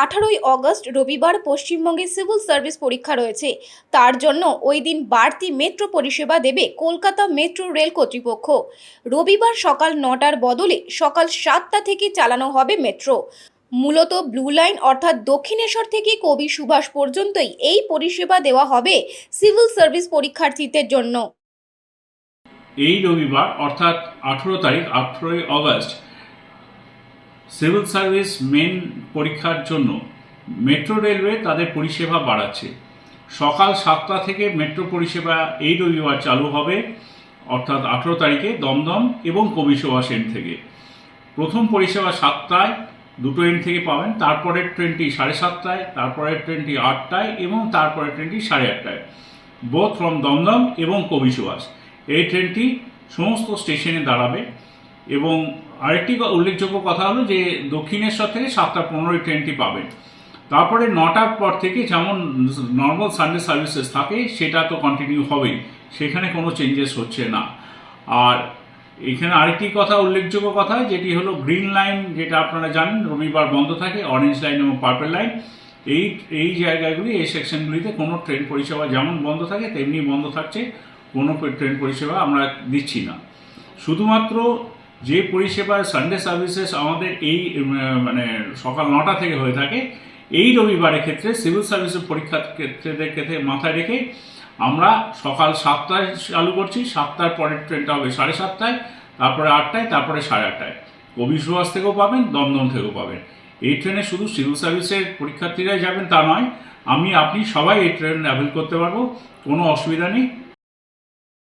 আঠারোই অগস্ট রবিবার পশ্চিমবঙ্গে সিভিল সার্ভিস পরীক্ষা রয়েছে। তার জন্য ওই দিন বাড়তি মেট্রো পরিষেবা দেবে কলকাতা মেট্রো রেল কর্তৃপক্ষ। রবিবার সকাল নটার বদলে সকাল সাতটা থেকে চালানো হবে মেট্রো। মূলত ব্লু লাইন অর্থাৎ দক্ষিণেশ্বর থেকে কবি সুভাষ পর্যন্তই এই পরিষেবা দেওয়া হবে সিভিল সার্ভিস পরীক্ষার্থীদের জন্য। এই রবিবার অর্থাৎ আঠেরো তারিখ, আঠেরোই অগস্ট সিভিল সার্ভিস মেন পরীক্ষার জন্য মেট্রো রেলওয়ে তাদের পরিষেবা বাড়াচ্ছে। সকাল সাতটা থেকে মেট্রো পরিষেবা এই রবিবার চালু হবে, অর্থাৎ আঠেরো তারিখে দমদম এবং কবিসভা সেন থেকে। প্রথম পরিষেবা সাতটায়, দুটো এন্ড থেকে পাবেন, তারপরের ট্রেনটি সাড়ে সাতটায়, তারপরের ট্রেনটি আটটায় এবং তারপরের ট্রেনটি সাড়ে আটটায়। বোথ ফ্রম দমদম এবং কবি সুভাষ এই ট্রেনটি সমস্ত স্টেশনে দাঁড়াবে। এবং আরেকটি উল্লেখযোগ্য কথা হলো যে দক্ষিণেশ্বর থেকে সাতটা পনেরোই ট্রেনটি পাবেন। তারপরে নটার পর থেকে যেমন নর্মাল সানডে সার্ভিসেস থাকে, সেটা তো কন্টিনিউ হবেই। সেখানে কোনো চেঞ্জেস হচ্ছে না। আর এখানে আরেকটি কথা, উল্লেখযোগ্য কথা, যেটি হলো গ্রিন লাইন যেটা আপনারা জানেন, রবিবার বন্ধ থাকে অরেঞ্জ লাইন এবং পার্পল লাইন এই এই জায়গাগুলি, এই সেকশনগুলিতে কোনো ট্রেন পরিষেবা যেমন বন্ধ থাকে, তেমনি বন্ধ থাকছে। কোনো ট্রেন পরিষেবা আমরা দিচ্ছি না। শুধুমাত্র যে পরিষেবা সানডে সার্ভিসেস আমাদের এই মানে সকাল নটা থেকে হয়ে থাকে, এই রবিবারের ক্ষেত্রে সিভিল সার্ভিসের পরীক্ষার ক্ষেত্রে ক্ষেত্রে মাথায় রেখে আমরা সকাল সাতটায় চালু করছি, সাতটার পরের ট্রেনটা হবে সাড়ে সাতটায়, তারপরে আটটায়, তারপরে সাড়ে আটটায়। কবি সুভাষ থেকেও পাবেন, দমদম থেকেও পাবেন। এই ট্রেনে শুধু সিভিল সার্ভিসের পরীক্ষার্থীরাই যাবেন তা নয়, আমি, আপনি সবাই এই ট্রেন অ্যাভেল করতে পারব, কোনো অসুবিধা নেই।